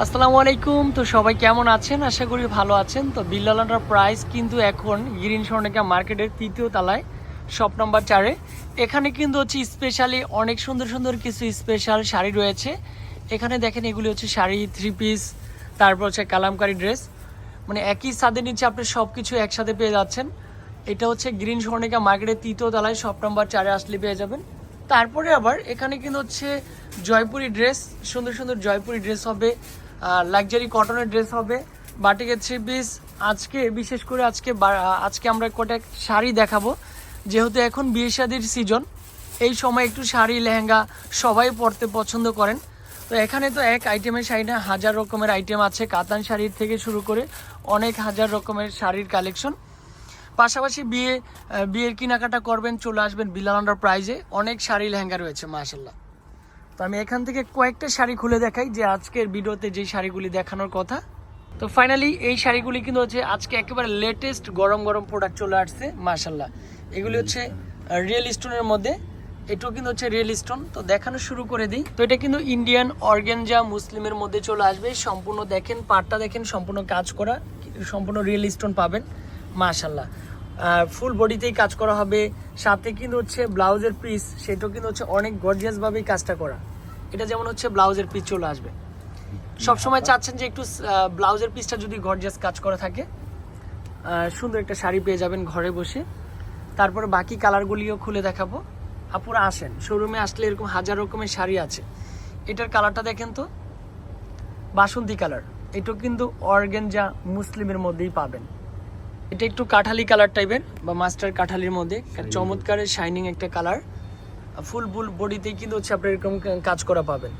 আসসালামু আলাইকুম। তো সবাই কেমন আছেন? আশা করি ভালো আছেন। তো বিল্লালান্ডার প্রাইস কিন্তু এখন গ্রিন স্বর্ণিকা মার্কেটের তৃতীয় তলায়, শপ নাম্বার চারে। এখানে কিন্তু হচ্ছে স্পেশালি অনেক সুন্দর সুন্দর কিছু স্পেশাল শাড়ি রয়েছে। এখানে দেখেন এগুলি হচ্ছে শাড়ি থ্রি পিস তারপর হচ্ছে কালামকারি ড্রেস মানে একই ছাদের নিচে আপনি সব কিছু একসাথে পেয়ে যাচ্ছেন। এটা হচ্ছে গ্রিন স্বর্ণিকা মার্কেটের তৃতীয় তলায়, শপ নাম্বার চারে আসলে পেয়ে যাবেন। তারপরে আবার এখানে কিন্তু হচ্ছে জয়পুরি ড্রেস সুন্দর সুন্দর জয়পুরি ড্রেস হবে। লাক্সারি কটনের ড্রেস হবে। বাটিকের থ্রি পিস আজকে, বিশেষ করে আজকে আজকে আমরা কটা শাড়ি দেখাবো। যেহেতু এখন বিয়ে শাদির সিজন এই সময় একটু শাড়ি, লেহেঙ্গা সবাই পরতে পছন্দ করেন। তো এখানে তো এক আইটেমের শাড়ি না, হাজার রকমের আইটেম আছে। কাতান শাড়ির থেকে শুরু করে অনেক হাজার রকমের শাড়ির কালেকশন পাশাপাশি বিয়ে বিয়ের কেনাকাটা করবেন, চলে আসবেন বিলালান্ডার প্রাইজে অনেক শাড়ি, লেহেঙ্গা রয়েছে মাশাল্লাহ তো আমি এখান থেকে কয়েকটা শাড়ি খুলে দেখাই যে আজকের ভিডিওতে যে শাড়িগুলি দেখানোর কথা। তো ফাইনালি এই শাড়িগুলি কিন্তু হচ্ছে আজকে একেবারে লেটেস্ট গরম গরম প্রোডাক্ট চলে আসছে মাশাল্লাহ এগুলি হচ্ছে রিয়েল স্টোনের মধ্যে। এটাও কিন্তু হচ্ছে রিয়েল স্টোন তো দেখানো শুরু করে দিই। তো এটা কিন্তু ইন্ডিয়ান অর্গেনজা মুসলিমের মধ্যে চলে আসবে। সম্পূর্ণ দেখেন, পাটটা দেখেন, সম্পূর্ণ কাজ করা, সম্পূর্ণ রিয়েল স্টোন পাবেন মাশাল্লাহ ফুল বডিতেই কাজ করা হবে। সাথে কিন্তু হচ্ছে ব্লাউজের পিস সেটাও কিন্তু হচ্ছে অনেক গর্জিয়াস ভাবেই কাজটা করা। এটা যেমন হচ্ছে ব্লাউজের পিস চলে আসবে। সবসময় চাচ্ছেন যে একটু ব্লাউজের পিসটা যদি গর্জিয়াস কাজ করা থাকে সুন্দর একটা শাড়ি পেয়ে যাবেন ঘরে বসে। তারপরে বাকি কালারগুলিও খুলে দেখাবো। আপুরা আসেন শোরুমে আসলে এরকম হাজার রকমের শাড়ি আছে। এটার কালারটা দেখেন তো, বাসন্তী কালার এটাও কিন্তু অর্গেনজা মুসলিমের মধ্যেই পাবেন। এটা একটু কাঠালি কালার টাইপের বা মাস্টার কাঠালির মধ্যে। চমৎকারের শাইনিং একটা কালার ফুল ফুল বডিতেই কিন্তু হচ্ছে আপনার এরকম কাজ করা পাবেন।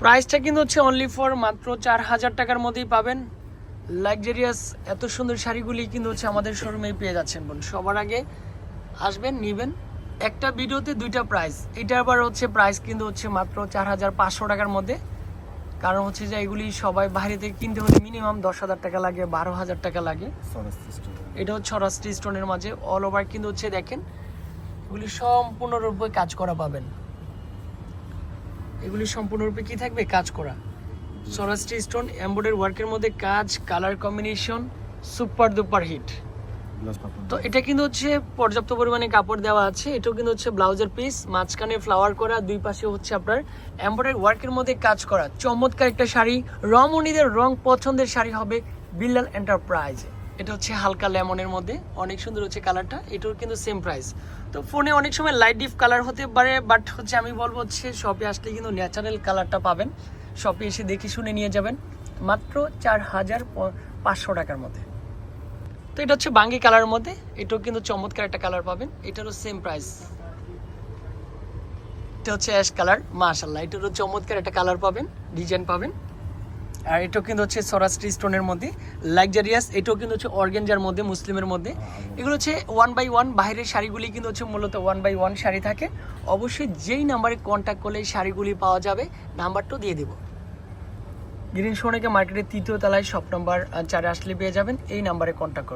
প্রাইসটা কিন্তু হচ্ছে অনলি ফর মাত্র চার হাজার টাকার মধ্যেই পাবেন। লাক্সারিয়াস এত সুন্দর শাড়িগুলি কিন্তু হচ্ছে আমাদের শোরুমেই পেয়ে যাচ্ছেন বোন সবার আগে আসবেন, নিবেন। একটা ভিডিওতে দুইটা প্রাইস এটা আবার হচ্ছে প্রাইস কিন্তু হচ্ছে মাত্র চার হাজার পাঁচশো টাকার মধ্যে। কারণ হচ্ছে যে এগুলি সবাই বাইরে থেকে কিনতে হলে মিনিমাম দশ হাজার টাকা লাগে বারো হাজার টাকা লাগে। এটা হচ্ছে অরাস্টি স্টোনের মাঝে। অল ওভার কিন্তু হচ্ছে দেখেন এগুলি সম্পূর্ণরূপে কাজ করা পাবেন। এগুলি সম্পূর্ণরূপে কি থাকবে? কাজ করা। সরাস্টি স্টোন এমব্রয়ডারি ওয়ার্কের মধ্যে কাজ colour combination super duper hit তো এটা কিন্তু হচ্ছে পর্যাপ্ত পরিমাণে কাপড় দেওয়া আছে। এটাও কিন্তু হচ্ছে ব্লাউজের পিস মাঝখানে ফ্লাওয়ার করা দুই পাশে হচ্ছে আপনার এমব্রয়ডারি ওয়ার্কের মধ্যে কাজ করা। চমৎকার একটা শাড়ি। রমণীদের রং পছন্দের শাড়ি হবে বিল্লাল এন্টারপ্রাইজ এটা হচ্ছে হালকা লেমনের মধ্যে। অনেক সুন্দর হচ্ছে কালারটা। এটাও কিন্তু সেম প্রাইস তো ফোনে অনেক সময় লাইট ডিপ কালার হতে পারে বাট হচ্ছে আমি বলব হচ্ছে শপে আসলে কিন্তু ন্যাচারাল কালারটা পাবেন। শপে এসে দেখে শুনে নিয়ে যাবেন। মাত্র চার হাজার পাঁচশো টাকার মধ্যে। তো এটা হচ্ছে বাঙ্গি কালারের মধ্যে। এটাও কিন্তু চমৎকার একটা কালার পাবেন। এটারও সেম প্রাইস এটা হচ্ছে অ্যাশ কালার মাশাল্লাহ এটারও চমৎকার একটা কালার পাবেন ডিজাইন পাবেন। আর এটাও কিন্তু হচ্ছে সরাস্ট্রি স্টোনের মধ্যে। লাক্সারিয়াস এটাও কিন্তু হচ্ছে অর্গেঞ্জার মধ্যে মুসলিমের মধ্যে। এগুলো হচ্ছে ওয়ান বাই ওয়ান বাইরের শাড়িগুলি কিন্তু হচ্ছে মূলত ওয়ান বাই ওয়ান শাড়ি থাকে। অবশ্যই যেই নাম্বারে কন্ট্যাক্ট করলে এই শাড়িগুলি পাওয়া যাবে নাম্বারটাও দিয়ে দেবো। গ্রিন সোনাকে মার্কেটের তৃতীয় তলায় শপ নাম্বার চারে আসলে পেয়ে যাবেন। এই নাম্বারে কন্ট্যাক্ট করবেন